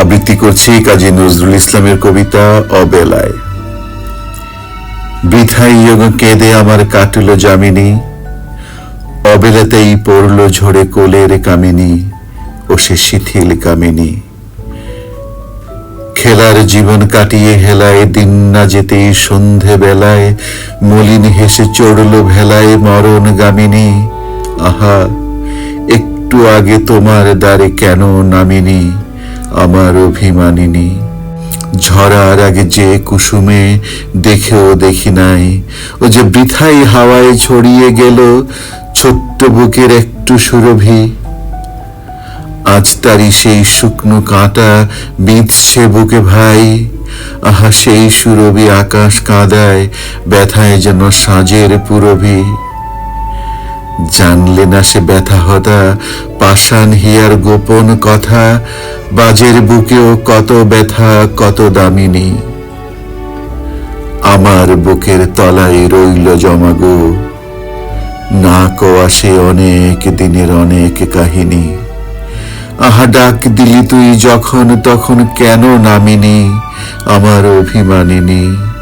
আবৃত্তি করছি কাজী নজরুল ইসলামের কবিতা অবেলায়। বৃথাই কেঁদে আমার কাটল জামিনী অবেলাতেই পড়ল ঝরে কোলের কামিনী ও সে শিথিল কামিনী। খেলার জীবন কাটিয়ে হেলায়, দিন না যেতেই সন্ধে বেলায় মলিন হেসে চড়ল ভেলায় মরণ গামিনী, আহা, একটু আগে তোমার দ্বারে কেন নামিনি? আমার অভিমানিনী, ঝরার আগে যে কুসুমে দেখেও দেখি নাই, ও যে বৃথাই হাওয়ায় ছড়িয়ে গেল ছোট্ট বুকের একটু সুরভি। আজ তারি সেই শুকনো কাঁটা বিঁধছে বুকে ভাই, আহা সেই সুরভি আকাশ কাঁদায় ব্যথায় যেন সাজের পুরভি। জানলে না সে ব্যথা হতা, পাষাণ হিয়ার গোপন কথা বাজের বুকেও কত ব্যথা, কত দামিনী। আমার বুকের তলায় রইল জমাগো। না কোয়া সে অনেক দিনের অনেক কাহিনী। আহা, ডাক দিলি তুই যখন, তখন কেন নামিনি আমার অভিমানিনী?